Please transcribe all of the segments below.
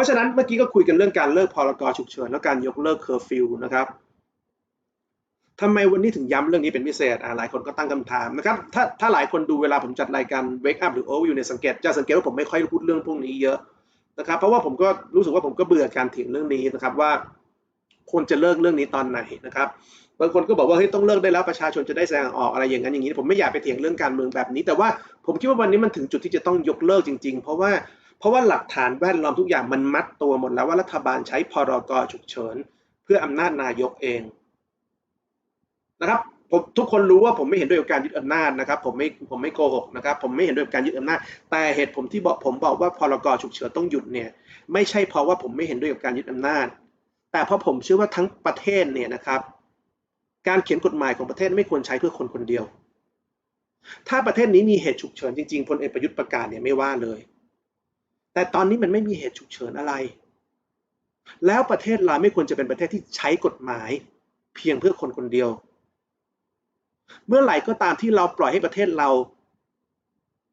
ราะฉะนั้นเมื่อกี้ก็คุยกันเรื่องการเลิกพรกฉุกเฉินและการยกเลิกเคอร์ฟิวนะครับทำไมวันนี้ถึงย้ำเรื่องนี้เป็นพิเศษอ่าหลายคนก็ตั้งคำถามนะครับ ถ้าถ้าหลายคนดูเวลาผมจัดรายการ Wake Up หรือ Overview ในยสังเกตจะสังเกตว่าผมไม่ค่อยพูดเรื่องพวกนี้เยอะนะครับ เพราะว่าผมก็รู้สึกว่าผมก็เบื่อการเถียงเรื่องนี้นะครับว่าควรจะเลิกเรื่องนี้ตอนไหนนะครับบางคนก็บอกว่าเฮ้ยต้องเลิกได้แล้วประชาชนจะได้แสดงออกอะไรอย่างนั้นอย่างนี้ ผมไม่อยากไปเถียงเรื่องการเมืองแบบนี้ แต่ว่าผมคิดว่าวันนี้มันถึงจุดที่จะต้องยกเลิกจริง ๆ เพราะว่า เพราะว่าหลักฐานแวดล้อมทุกอย่างมันมัดตัวหมดแล้วว่ารัฐบาลใช้พรกฉุกเฉิน เพื่ออำนาจนายกเองนะครับผมทุกคนรู้ว่าผมไม่เห็นด้วยกับการยึดอำนาจนะครับ ผมไม่ผมไม่โกหกนะครับ ผมไม่เห็นด้วยกับการยึดอำนาจ แต่เหตุผมที่บอกผมบอกว่าพรกฉุกเฉินต้องหยุดเนี่ย ไม่ใช่เพราะว่าผมไม่เห็นด้วยกับการยึดอำนาจ แต่เพราะผมเชื่อว่าทั้งประเทศเนี่ยนะครับ การเขียนกฎหมายของประเทศไม่ควรใช้เพื่อคนคนเดียว ถ้าประเทศนี้มีเหตุฉุกเฉินจริงๆพลเอกประยุทธ์ประกาศเนี่ยไม่ว่าเลย แต่ตอนนี้มันไม่มีเหตุฉุกเฉินอะไร แล้วประเทศเราไม่ควรจะเป็นประเทศที่ใช้กฎหมายเพียงเพื่อคนคนเดียว เมื่อไหร่ก็ตามที่เราปล่อยให้ประเทศเรา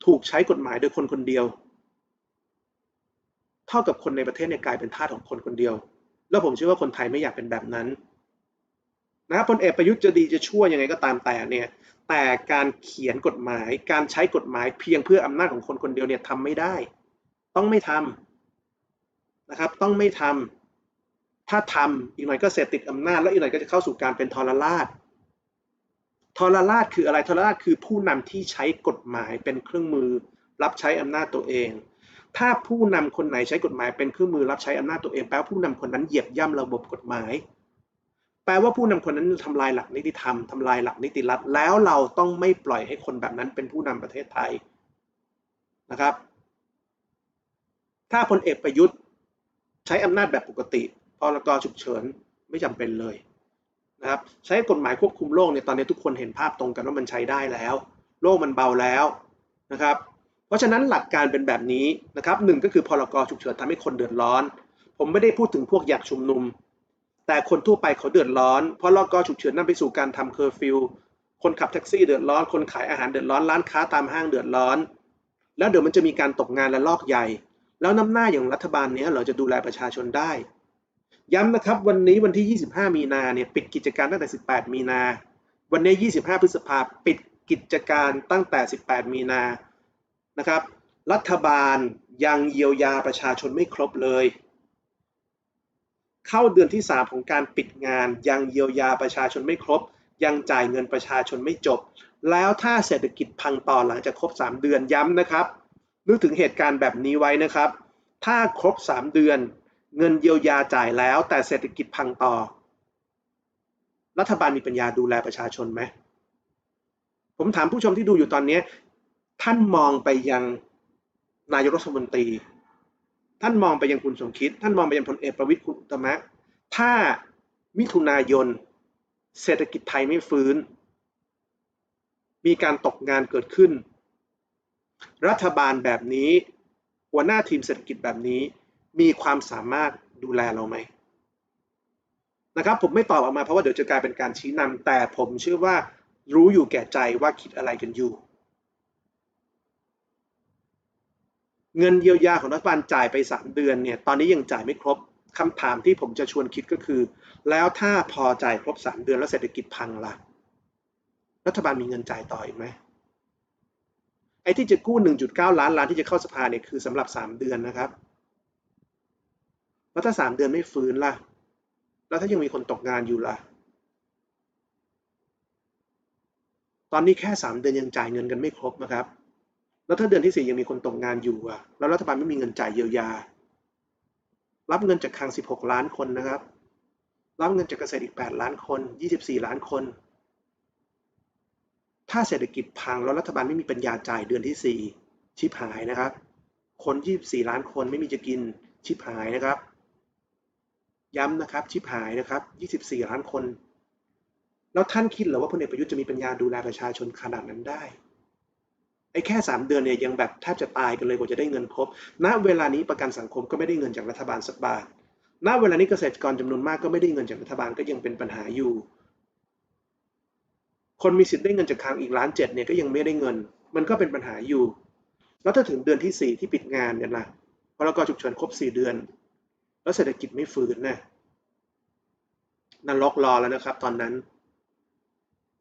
ถูกใช้กฎหมายโดยคนคนเดียว เท่ากับคนในประเทศเนี่ยกลายเป็นทาสของคนคนเดียว แล้วผมเชื่อว่าคนไทยไม่อยากเป็นแบบนั้นนะพลเอกประยุทธ์จะดีจะชั่วยังไงก็ตามแต่เนี่ยแต่การเขียนกฎหมายการใช้กฎหมายเพียงเพื่ออำนาจของคนคนเดียวเนี่ยทำไม่ได้ ต้องไม่ทำนะครับ ต้องไม่ทำถ้าทำอีกหน่อยก็เสพติดอำนาจแล้วอีกหน่อยก็จะเข้าสู่การเป็นทรราชทรราชคืออะไรทรราชคือผู้นำที่ใช้กฎหมายเป็นเครื่องมือรับใช้อำนาจตัวเอง ถ้าผู้นำคนไหนใช้กฎหมายเป็นเครื่องมือรับใช้อำนาจตัวเอง แปลว่าผู้นำคนนั้นเหยียบย่ำระบบกฎหมาย แปลว่าผู้นำคนนั้นทำลายหลักนิติธรรมทำลายหลักนิติรัฐแล้วเราต้องไม่ปล่อยให้คนแบบนั้นเป็นผู้นำประเทศไทยนะครับ ถ้าพลเอกประยุทธ์ใช้อำนาจแบบปกติพรกฉุกเฉินไม่จำเป็นเลยนะครับใช้กฎหมายควบคุมโรคเนี่ยตอนนี้ทุกคนเห็นภาพตรงกันว่ามันใช้ได้แล้ว โรคมันเบาแล้วนะครับเพราะฉะนั้นหลักการเป็นแบบนี้นะครับหนึ่งก็คือพรกฉุกเฉินทำให้คนเดือดร้อน ผมไม่ได้พูดถึงพวกอยากชุมนุม แต่คนทั่วไปเขาเดือดร้อนพรกฉุกเฉินนำไปสู่การทำเคอร์ฟิวคนขับแท็กซี่เดือดร้อน คนขายอาหารเดือดร้อน ร้านค้าตามห้างเดือดร้อน แล้วเดี๋ยวมันจะมีการตกงานและลอกใหญ่ แล้วน้ำหน้าอย่างรัฐบาลเนี้ยเราจะดูแลประชาชนได้ ย้ำนะครับวันนี้วันที่ 25 มีนาเนี่ยปิดกิจการตั้งแต่ 18 มีนา วันนี้ 25 พฤษภาปิดกิจการตั้งแต่ 18 มีนานะครับ รัฐบาลยังเยียวยาประชาชนไม่ครบเลย เข้าเดือนที่ 3 ของการปิดงาน ยังเยียวยาประชาชนไม่ครบ ยังจ่ายเงินประชาชนไม่จบ แล้วถ้าเศรษฐกิจพังต่อหลังจากครบ 3 เดือนย้ำนะครับ นึกถึงเหตุการณ์แบบนี้ไว้นะครับ ถ้าครบ 3 เดือนเงินเยียวยาจ่ายแล้ว แต่เศรษฐกิจพังต่อ รัฐบาลมีปัญญาดูแลประชาชนไหม ผมถามผู้ชมที่ดูอยู่ตอนนี้ ท่านมองไปยังนายกรัฐมนตรี ท่านมองไปยังคุณสมคิด ท่านมองไปยังพลเอกประวิตรคุณอุตมะ ถ้ามิถุนายน เศรษฐกิจไทยไม่ฟื้น มีการตกงานเกิดขึ้น รัฐบาลแบบนี้ หัวหน้าทีมเศรษฐกิจแบบนี้ มีความสามารถดูแลเราไหมนะครับผมไม่ตอบออกมาเพราะว่าเดี๋ยวจะกลายเป็นการชี้นำแต่ผมเชื่อว่ารู้อยู่แก่ใจว่าคิดอะไรกันอยู่ เงินเยียวยาของรัฐบาลจ่ายไป 3 เดือนเนี่ยตอนนี้ยังจ่ายไม่ครบคำถามที่ผมจะชวนคิดก็คือ แล้วถ้าพอจ่ายครบ 3 เดือนแล้วเศรษฐกิจพังล่ะ รัฐบาลมีเงินจ่ายต่ออีกไหม อ้ที่จะกู้ 1.9 ล้านล้านที่จะเข้าสภาเนี่ยคือสำหรับ 3 เดือนนะครับ แล้วถ้า 3 เดือนไม่ฟื้นล่ะ แล้วถ้ายังมีคนตกงานอยู่ล่ะ ตอนนี้แค่ 3 เดือนยังจ่ายเงินกันไม่ครบนะครับ แล้วถ้าเดือนที่ 4 ยังมีคนตกงานอยู่อะ แล้วรัฐบาลไม่มีเงินจ่ายเยียวยา รับเงินจากคลัง 16 ล้านคนนะครับ รับเงินจากเกษตรอีก 8 ล้านคน 24 ล้านคน ถ้าเศรษฐกิจพังแล้วรัฐบาลไม่มีปัญญาจ่ายเดือนที่ 4 ชิบหายนะครับ คน 24 ล้านคนไม่มีจะกินชิบหายนะครับ ย้ำนะครับชิบหายนะครับ 24 ล้านคน แล้วท่านคิดหรือว่าพลเอกประยุทธ์จะมีปัญญาดูแลประชาชนขนาดนั้นได้ไอ้แค่ 3 เดือนเนี่ยยังแบบแทบจะตายกันเลยกว่าจะได้เงินครบ ณ เวลานี้ประกันสังคมก็ไม่ได้เงินจากรัฐบาลสักบาท ณ เวลานี้เกษตรกรจำนวนมากก็ไม่ได้เงินจากรัฐบาลก็ยังเป็นปัญหาอยู่ คนมีสิทธิ์ได้เงินจากคลังอีกล้านเจ็ดเนี่ยก็ยังไม่ได้เงิน มันก็เป็นปัญหาอยู่ แล้วถ้าถึงเดือนที่ 4 ที่ปิดงานเนี่ยล่ะพรกฉุกเฉินครบ 4 เดือน แล้วเศรษฐกิจไม่ฟื้นนะนรกรอแล้วนะครับ ตอนนั้น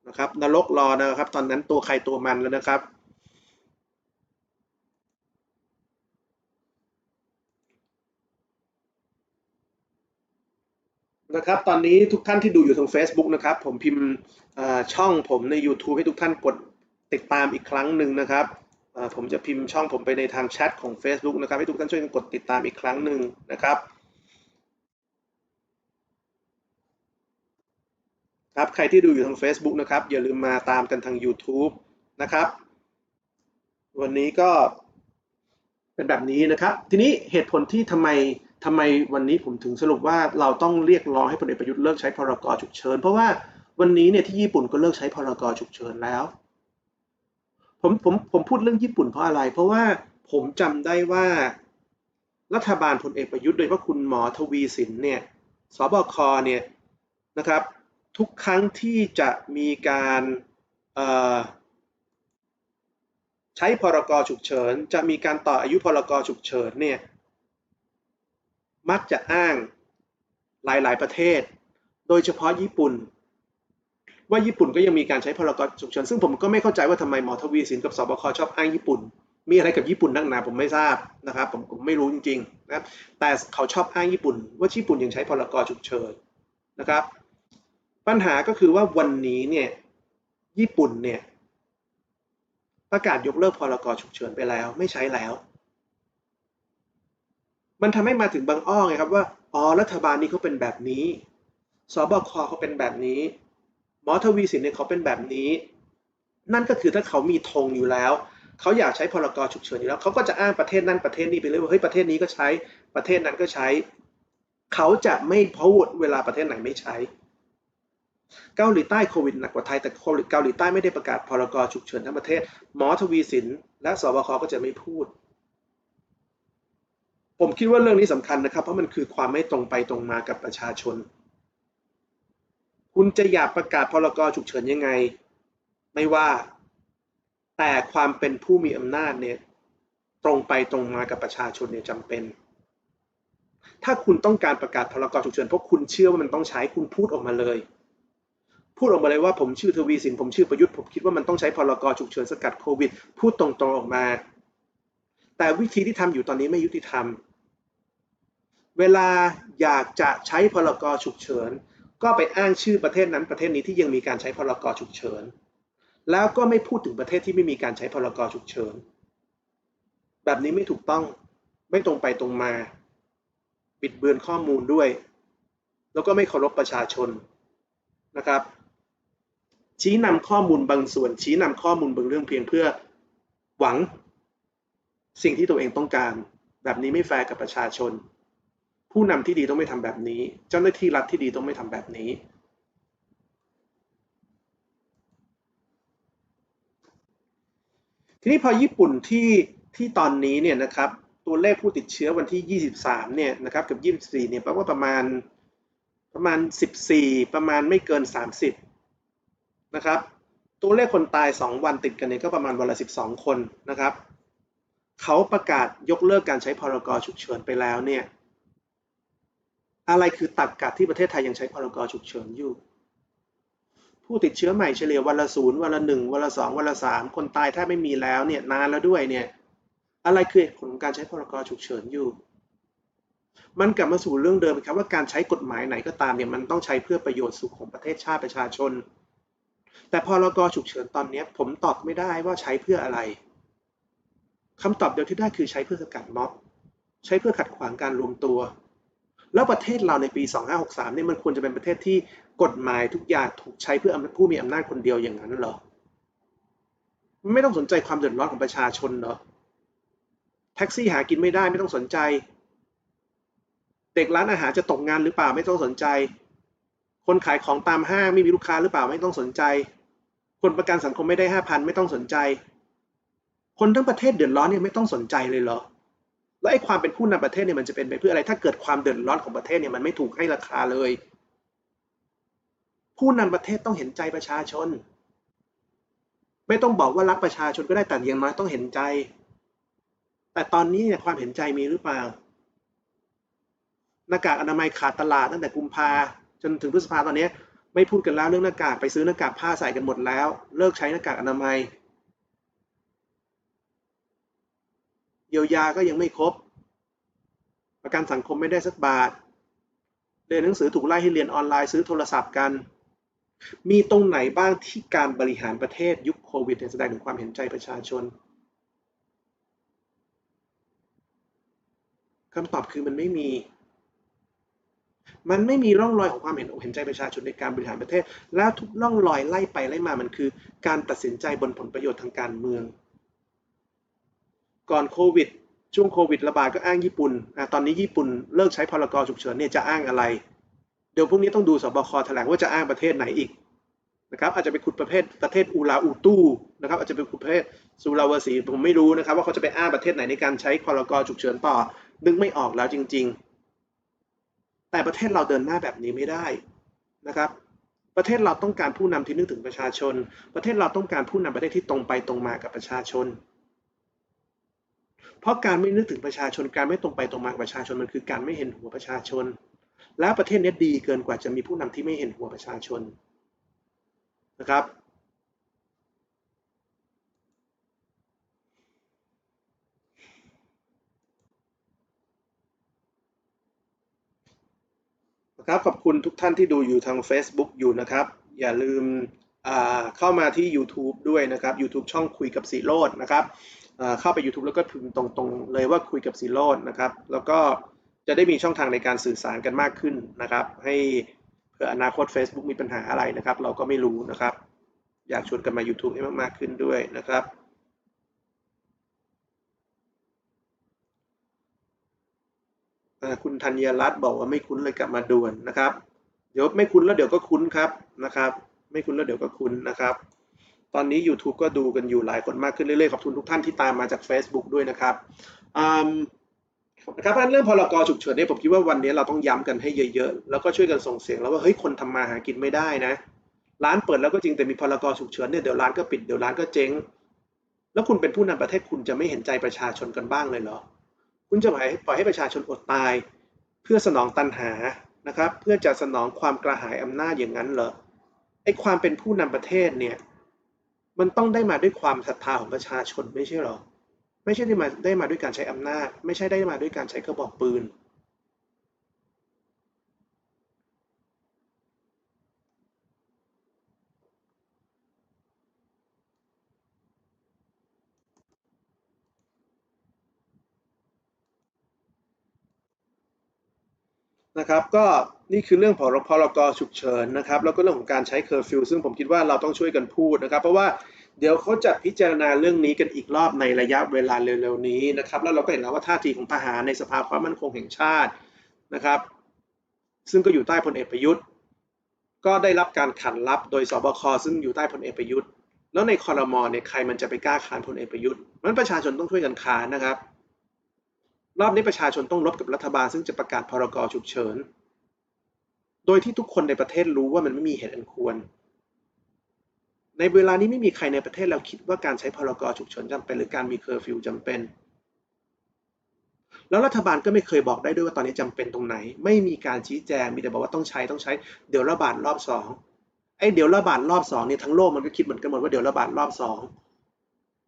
นะครับนรกรอนะครับ ตอนนั้นตัวใครตัวมันแล้วนะครับ นะครับตอนนี้ทุกท่านที่ดูอยู่ทาง Facebook นะครับผมพิมพ์ช่องผมใน YouTube ให้ทุกท่านกดติดตามอีกครั้งหนึ่งนะครับผมจะพิมพ์ช่องผมไปในทางแชทของ Facebook นะครับให้ทุกท่านช่วยกันกดติดตามอีกครั้งหนึ่งนะครับครับใครที่ดูอยู่ทาง Facebook นะครับอย่าลืมมาตามกันทาง YouTube นะครับ วันนี้ก็เป็นแบบนี้นะครับ ทีนี้เหตุผลที่ทำไม ทำไมวันนี้ผมถึงสรุปว่าเราต้องเรียกร้องให้พลเอกประยุทธ์เลิกใช้พรกฉุกเฉินเพราะว่าวันนี้เนี่ยที่ญี่ปุ่นก็เลิกใช้พรกฉุกเฉินแล้ว ผมผมผมพูดเรื่องญี่ปุ่นเพราะอะไร เพราะว่าผมจำได้ว่า รัฐบาลพลเอกประยุทธ์โดยเฉพาะคุณหมอทวีสินเนี่ยสบคเนี่ยนะครับ ทุกครั้งที่จะมีการใช้พรกฉุกเฉิน จะมีการต่ออายุพรกฉุกเฉินเนี่ย มักจะอ้างหลายๆ ประเทศ โดยเฉพาะญี่ปุ่น ว่าญี่ปุ่นก็ยังมีการใช้พรกฉุกเฉินซึ่งผมก็ไม่เข้าใจว่าทำไมหมอทวีสินกับสบคชอบอ้างญี่ปุ่น มีอะไรกับญี่ปุ่นนักหนาผมไม่ทราบนะครับผมผมไม่รู้จริงๆนะครับแต่เขาชอบอ้างญี่ปุ่น ว่าญี่ปุ่นยังใช้พรกฉุกเฉินนะครับ ปัญหาก็คือว่าวันนี้เนี่ยญี่ปุ่นเนี่ยประกาศยกเลิกพรกฉุกเฉินไปแล้ว ไม่ใช้แล้ว มันทำให้มาถึงบางอ้อไงครับว่าอ๋อรัฐบาลนี้เขาเป็นแบบนี้สบคเขาเป็นแบบนี้ หมอทวีสินเนี่ยเขาเป็นแบบนี้ นั่นก็คือถ้าเขามีธงอยู่แล้วเขาอยากใช้พรกฉุกเฉินอยู่แล้วเขาก็จะอ้างประเทศนั้นประเทศนี้ไปเลยว่าเฮ้ยประเทศนี้ก็ใช้ประเทศนั้นก็ใช้ เขาจะไม่พูดเวลาประเทศไหนไม่ใช้ เกาหลีใต้โควิดหนักกว่าไทยแต่เกาหลีใต้ไม่ได้ประกาศพรกฉุกเฉินทั้งประเทศ หมอทวีสินและสบคก็จะไม่พูด ผมคิดว่าเรื่องนี้สำคัญนะครับ เพราะมันคือความไม่ตรงไปตรงมากับประชาชน คุณจะอยากประกาศพรกฉุกเฉินยังไง ไม่ว่า แต่ความเป็นผู้มีอำนาจเนี่ยตรงไปตรงมากับประชาชนเนี่ยจำเป็น ถ้าคุณต้องการประกาศพรกฉุกเฉินเพราะคุณเชื่อว่ามันต้องใช้คุณพูดออกมาเลย พูดออกมาเลยว่าผมชื่อทวีสินผมชื่อประยุทธ์ผมคิดว่ามันต้องใช้พรกฉุกเฉินสกัดโควิด พูดตรงๆออกมา แต่วิธีที่ทำอยู่ตอนนี้ไม่ยุติธรรม เวลาอยากจะใช้พรกรฉุกเฉิน ก็ไปอ้างชื่อประเทศนั้นประเทศนี้ที่ยังมีการใช้พรกรฉุกเฉิน แล้วก็ไม่พูดถึงประเทศที่ไม่มีการใช้พรกรฉุกเฉิน แบบนี้ไม่ถูกต้องไม่ตรงไปตรงมาปิดเบือนข้อมูลด้วย แล้วก็ไม่เคารพประชาชนนะครับ ชี้นำข้อมูลบางส่วน ชี้นำข้อมูลบางเรื่องเพียงเพื่อหวัง สิ่งที่ตัวเองต้องการ แบบนี้ไม่แฟร์กับประชาชน ผู้นำที่ดีต้องไม่ทำแบบนี้ เจ้าหน้าที่รัฐที่ดีต้องไม่ทำแบบนี้ ทีนี้พอญี่ปุ่นที่ที่ตอนนี้เนี่ยนะครับตัวเลขผู้ติดเชื้อวันที่ 23 เนี่ยนะครับกับ 24 เนี่ยแปลว่าประมาณประมาณ 14 ประมาณไม่เกิน 30 นะครับ ตัวเลขคนตาย 2 วันติดกันเนี่ยก็ประมาณวันละ 12 คนนะครับ เขาประกาศยกเลิกการใช้พรกฉุกเฉินไปแล้วเนี่ยอะไรคือตักกัดที่ประเทศไทยยังใช้พรกฉุกเฉินอยู่ ผู้ติดเชื้อใหม่เฉลี่ยวันละศูนย์วันละหนึ่งวันละสองวันละสามคนตายแทบไม่มีแล้วเนี่ยนานแล้วด้วยเนี่ยอะไรคือผลของการใช้พรกฉุกเฉินอยู่ มันกลับมาสู่เรื่องเดิมครับว่าการใช้กฎหมายไหนก็ตามเนี่ยมันต้องใช้เพื่อประโยชน์สุขของประเทศชาติประชาชน แต่พรกฉุกเฉินตอนนี้ผมตอบไม่ได้ว่าใช้เพื่ออะไร คำตอบเดียวที่ได้คือใช้เพื่อสกัดม็อบ ใช้เพื่อขัดขวางการรวมตัว แล้วประเทศเราในปี 2563เนี่ยมันควรจะเป็นประเทศที่กฎหมายทุกอย่างถูกใช้เพื่อผู้มีอำนาจคนเดียวอย่างนั้นเหรอ ไม่ต้องสนใจความเดือดร้อนของประชาชนเหรอ แท็กซี่หากินไม่ได้ไม่ต้องสนใจ เด็กร้านอาหารจะตกงานหรือเปล่าไม่ต้องสนใจ คนขายของตามห้างไม่มีลูกค้าหรือเปล่าไม่ต้องสนใจ คนประกันสังคมไม่ได้ห้าพันไม่ต้องสนใจ คนทั้งประเทศเดือดร้อนเนี่ยไม่ต้องสนใจเลยเหรอแล้วไอ้ความเป็นผู้นำประเทศเนี่ยมันจะเป็นไปเพื่ออะไร ถ้าเกิดความเดือดร้อนของประเทศเนี่ยมันไม่ถูกให้ราคาเลย ผู้นำประเทศต้องเห็นใจประชาชน ไม่ต้องบอกว่ารักประชาชนก็ได้แต่อย่างน้อยต้องเห็นใจ แต่ตอนนี้เนี่ยความเห็นใจมีหรือเปล่าหน้ากากอนามัยขาดตลาดตั้งแต่กุมภาจนถึงพฤษภาตอนนี้ ไม่พูดกันแล้วเรื่องหน้ากากไปซื้อหน้ากากผ้าใส่กันหมดแล้ว เลิกใช้หน้ากากอนามัย ยียวยาก็ยังไม่ครบ ประกันสังคมไม่ได้สักบาท เรียนหนังสือถูกไล่ให้เรียนออนไลน์ซื้อโทรศัพท์กัน มีตรงไหนบ้างที่การบริหารประเทศยุคโควิดแสดงถึงความเห็นใจประชาชนคำตอบคือมันไม่มี มันไม่มีร่องรอยของความเห็นอกเห็นใจประชาชนในการบริหารประเทศ แล้วทุกร่องรอยไล่ไปไล่มามันคือ การตัดสินใจบนผลประโยชน์ทางการเมือง ก่อนโควิด ช่วงโควิดระบาดก็อ้างญี่ปุ่นอตอนนี้ญี่ปุ่นเลิกใช้พรกฉุกเฉินเนี่ยจะอ้างอะไร เดี๋ยวพรุ่งนี้ต้องดูสบคแถลงว่าจะอ้างประเทศไหนอีกนะครับอาจจะไปขุดประเภทประเทศอูลาอูตูนะครับอาจจะไปขุดประเทศสุราวสีผมไม่รู้นะครับ ว่าเขาจะไปอ้างประเทศไหนในการใช้พรกฉุกเฉินต่อนึกไม่ออกแล้วจริง ๆ แต่ประเทศเราเดินหน้าแบบนี้ไม่ได้นะครับ ประเทศเราต้องการผู้นำที่นึกถึงประชาชน ประเทศเราต้องการผู้นำประเทศที่ตรงไปตรงมากับประชาชน เพราะการไม่นึกถึงประชาชนการไม่ตรงไปตรงมากับประชาชนมันคือการไม่เห็นหัวประชาชน แล้วประเทศนี้ดีเกินกว่าจะมีผู้นำที่ไม่เห็นหัวประชาชนนะครับครับขอบคุณทุกท่านที่ดูอยู่ทาง Facebook อยู่นะครับ อย่าลืมเข้ามาที่ YouTube ด้วยนะครับ YouTube ช่องคุยกับสีโรดนะครับ เข้าไป YouTube แล้วก็พิมพ์ตรงๆ เลยว่าคุยกับสีโรดนะครับ แล้วก็จะได้มีช่องทางในการสื่อสารกันมากขึ้นนะครับ ให้เผื่ออนาคต Facebook มีปัญหาอะไรนะครับ เราก็ไม่รู้นะครับ อยากชวนกันมา YouTube ให้มากๆขึ้นด้วยนะครับคุณธัญรัตน์บอกว่าไม่คุ้นเลยกลับมาด่วนนะครับ เดี๋ยวไม่คุ้นแล้วเดี๋ยวก็คุ้นครับนะครับ ไม่คุ้นแล้วเดี๋ยวก็คุ้นนะครับ ตอนนี้ YouTube ก็ดูกันอยู่หลายคนมากขึ้นเรื่อยๆ ขอบคุณทุกท่านที่ตามมาจาก Facebook ด้วยนะครับนะครับเรื่องพรกฉุกเฉินเนี่ยผมคิดว่าวันนี้เราต้องย้ำกันให้เยอะๆ แล้วก็ช่วยกันส่งเสียงแล้วว่าเฮ้ยคนทำมาหากินไม่ได้นะ ร้านเปิดแล้วก็จริงแต่มีพรกฉุกเฉินเนี่ยเดี๋ยวร้านก็ปิดเดี๋ยวร้านก็เจ๊ง แล้วคุณเป็นผู้นำประเทศคุณจะไม่เห็นใจประชาชนกันบ้างเลยเหรอ คุณจะปล่อยให้ประชาชนอดตาย เพื่อสนองตันหานะครับ เพื่อจะสนองความกระหายอำนาจอย่างนั้นเหรอไอ้ความเป็นผู้นำประเทศเนี่ย มันต้องได้มาด้วยความศรัทธาของประชาชนไม่ใช่หรอ ไม่ใช่ได้มาได้มาด้วยการใช้อำนาจ ไม่ใช่ได้มาด้วยการใช้กระบอกปืน นะครับก็นี่คือเรื่องพรพรกฉุกเฉินนะครับแล้วก็เรื่องของการใช้เคอร์ฟิวซึ่งผมคิดว่าเราต้องช่วยกันพูดนะครับ เพราะว่าเดี๋ยวเขาจะพิจารณาเรื่องนี้กันอีกรอบในระยะเวลาเร็วๆนี้นะครับ แล้วเราก็เห็นแล้วว่าท่าทีของทหารในสภาความมั่นคงแห่งชาตินะครับ ซึ่งก็อยู่ใต้พลเอกประยุทธ์ ก็ได้รับการขันรับโดยสบคซึ่งอยู่ใต้พลเอกประยุทธ์ แล้วในคอรมอเนี่ยใครมันจะไปกล้าขานพลเอกประยุทธ์มันประชาชนต้องช่วยกันขานนะครับ รอบนี้ประชาชนต้องรบกับรัฐบาลซึ่งจะประกาศพรกฉุกเฉิน โดยที่ทุกคนในประเทศรู้ว่ามันไม่มีเหตุอันควร ในเวลานี้ไม่มีใครในประเทศเราคิดว่าการใช้พรกฉุกเฉินจำเป็น หรือการมีเคอร์ฟิวจำเป็น แล้วรัฐบาลก็ไม่เคยบอกได้ด้วยว่าตอนนี้จำเป็นตรงไหน ไม่มีการชี้แจง มีแต่บอกว่าต้องใช้ต้องใช้ เดี๋ยวระบาดรอบสองไอ้เดี๋ยวระบาดรอบสองนี่ทั้งโลกมันก็คิดเหมือนกันหมดว่าเดี๋ยวระบาดรอบสอง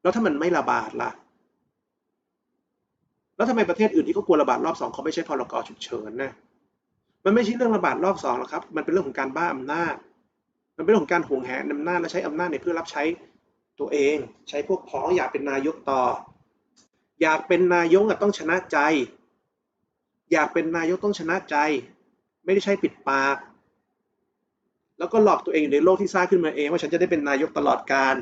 แล้วถ้ามันไม่ระบาดล่ะ แล้วทำไมประเทศอื่นที่เขากลัวระบาดรอบสองเขาไม่ใช่พรกฉุกเฉินนะมันไม่ใช่เรื่องระบาดรอบสองหรอกครับ มันเป็นเรื่องของการบ้าอำนาจ มันเป็นเรื่องของการห่วงแหนอำนาจและใช้อำนาจในเพื่อรับใช้ตัวเอง ใช้พวกพ้องอยากเป็นนายกต่อ อยากเป็นนายกต้องชนะใจ อยากเป็นนายกต้องชนะใจ ไม่ได้ใช้ปิดปาก แล้วก็หลอกตัวเองในโลกที่สร้างขึ้นมาเองว่าฉันจะได้เป็นนายกตลอดกาล